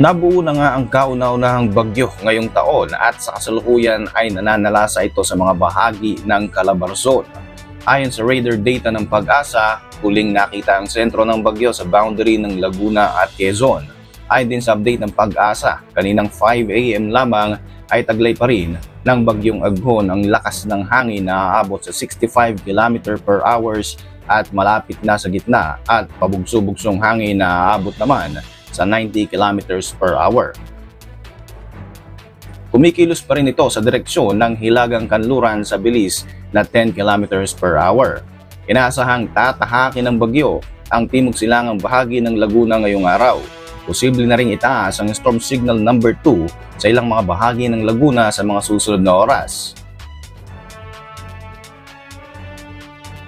Nabuo na nga ang kauna-unahang bagyo ngayong taon at sa kasalukuyan ay nananalasa ito sa mga bahagi ng Calabarzon. Ayon sa radar data ng pag-asa, huling nakita ang sentro ng bagyo sa boundary ng Laguna at Quezon. Ayon din sa update ng pag-asa, kaninang 5 a.m. lamang ay taglay pa rin ng bagyong Aghon ang lakas ng hangin na aabot sa 65 km per hours at malapit na sa gitna at pabugso-bugsong hangin na aabot naman sa 90 kilometers per hour. Kumikilos pa rin ito sa direksyon ng hilagang kanluran sa bilis na 10 kilometers per hour. Inaasahang tatahakin ng bagyo ang timog silangang bahagi ng Laguna ngayong araw. Posible na rin itaas ang storm signal number 2 sa ilang mga bahagi ng Laguna sa mga susunod na oras.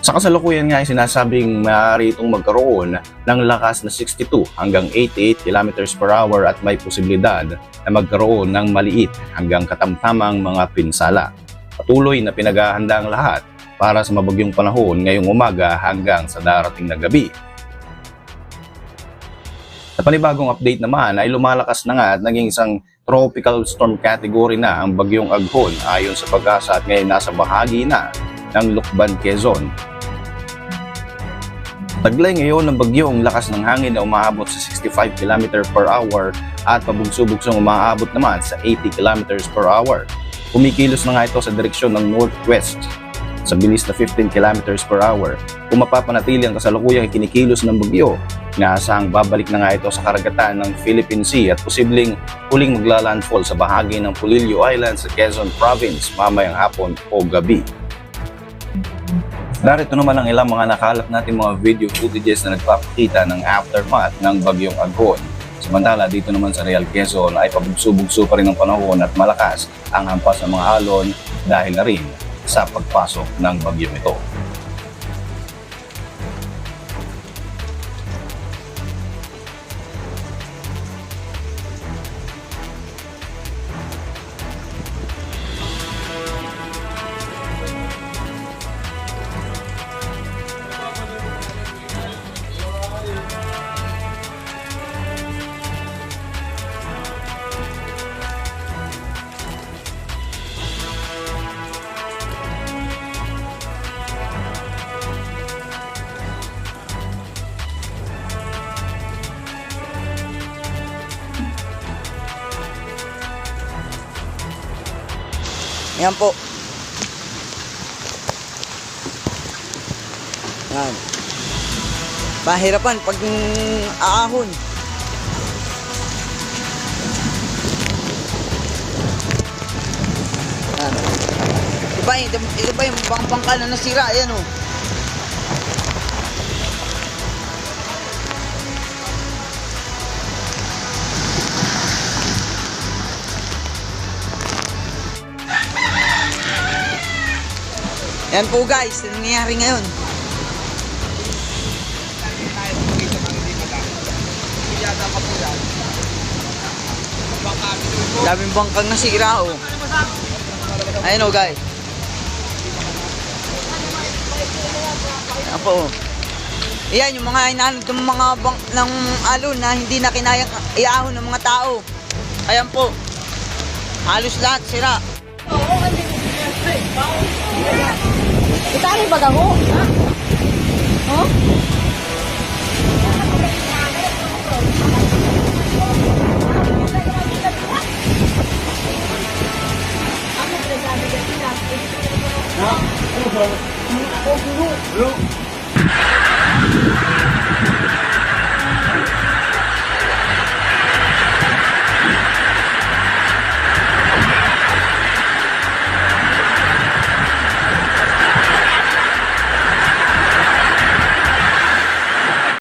Sa kasalukuyan nga ay sinasabing maaari itong magkaroon ng lakas na 62 hanggang 88 km per hour at may posibilidad na magkaroon ng maliit hanggang katamtamang mga pinsala. Patuloy na pinaghahanda ang lahat para sa mabagyong panahon ngayong umaga hanggang sa darating na gabi. Sa panibagong update naman ay lumalakas na nga at naging isang tropical storm category na ang bagyong Aghon ayon sa pag-asa at ngayon nasa bahagi na ng Lukban, Quezon. Taglay ngayon ng bagyo ang lakas ng hangin na umaabot sa 65 km per hour at pabugso-bugsong umaabot naman sa 80 km per hour. Kumikilos na nga ito sa direksyon ng northwest sa bilis na 15 km per hour. Kung mapapanatili ang kasalukuyang kinikilos ng bagyo, inaasahang babalik na nga ito sa karagatan ng Philippine Sea at posibleng huling maglalandfall sa bahagi ng Pulilio Island sa Quezon Province mamayang hapon o gabi. Narito naman ang ilang mga nakalap natin mga video footages na nagpapakita ng aftermath ng bagyong Aghon. Samantala dito naman sa Real Quezon ay pabugso-bugso pa rin ang panahon at malakas ang hampas ng mga alon dahil na rin sa pagpasok ng bagyong ito. Yan po. Yan. Mahirapan pag aahon. Yan. Diba, ito, ito ba yung bangka na nasira? Ayan o. Yan po guys, ang nangyayari ngayon. Daming bangkang nasira oh. Ayun oh guys. Yan po oh. Yan yung mga inanod ng mga bang ng alon na hindi na kinayang iahon ng mga tao. Ayan po. Halos lahat sira. Itali ba ako? Oh?